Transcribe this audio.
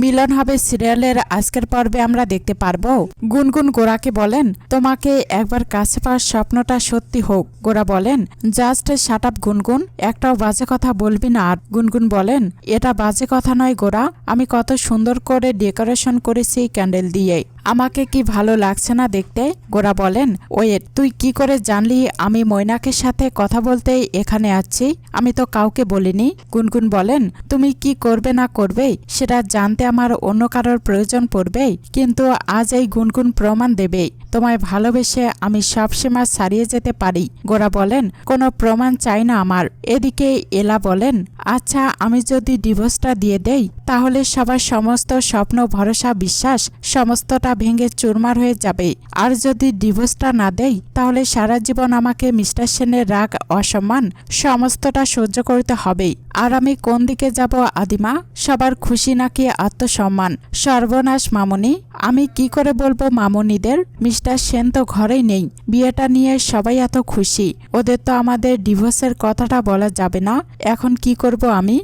মিলন হবে সিরিয়ালের আজকের পর্বে আমরা দেখতে পারব। গুনগুন গোরাকে বলেন, তোমাকে একবার কাছে পাওয়ার স্বপ্নটা সত্যি হোক। গোরা বলেন, জাস্ট শাট আপ গুনগুন, একটাও বাজে কথা বলবি না। আর গুনগুন বলেন, এটা বাজে কথা নয় গোরা, আমি কত সুন্দর করে ডেকোরেশন করেছি ক্যান্ডেল দিয়ে আমাকে কি ভালো লাগছে না দেখতে? গোরা বলেন ওয়েট তুই কি করে জানলি? আমি মৈনাকের সাথে কথা বলতে এখানে আছি। আমি তো কাউকে বলিনি। গুনগুন বলেন, তুমি কি করবে না করবে? সেটা জানতে আমার অন্য কারোর প্রয়োজন পড়বে কিন্তু আজ এই গুনগুন প্রমাণ দেবে। তোমায় ভালোবেসে আমি সব সীমা ছাড়িয়ে যেতে পারি। গোরা বলেন, কোনো প্রমাণ চাই না আমার। এদিকে এলা বলেন আচ্ছা আমি যদি ডিভোর্সটা দিয়ে দেই, তাহলে সবার সমস্ত স্বপ্ন, ভরসা, বিশ্বাস, সমস্তটা ভেঙে চুরমার হয়ে যাবে। আর যদি ডিভোর্সটা না দেই, তাহলে সারা জীবন আমাকে মিস্টার সেনের রাগ, অসম্মান সমস্তটা সহ্য করতে হবে। আর আমি কোন দিকে যাব, আদিমা? সবার খুশি নাকি আত্মসম্মান? সর্বনাশ, মামনি। আমি কি করে বলব মামনিদের? মিস্টার সেন তো ঘরেই নেই। বিয়েটা নিয়ে সবাই এত খুশি। ওদের তো আমাদের ডিভোর্সের কথাটা বলা যাবে না। এখন কি করব আমি?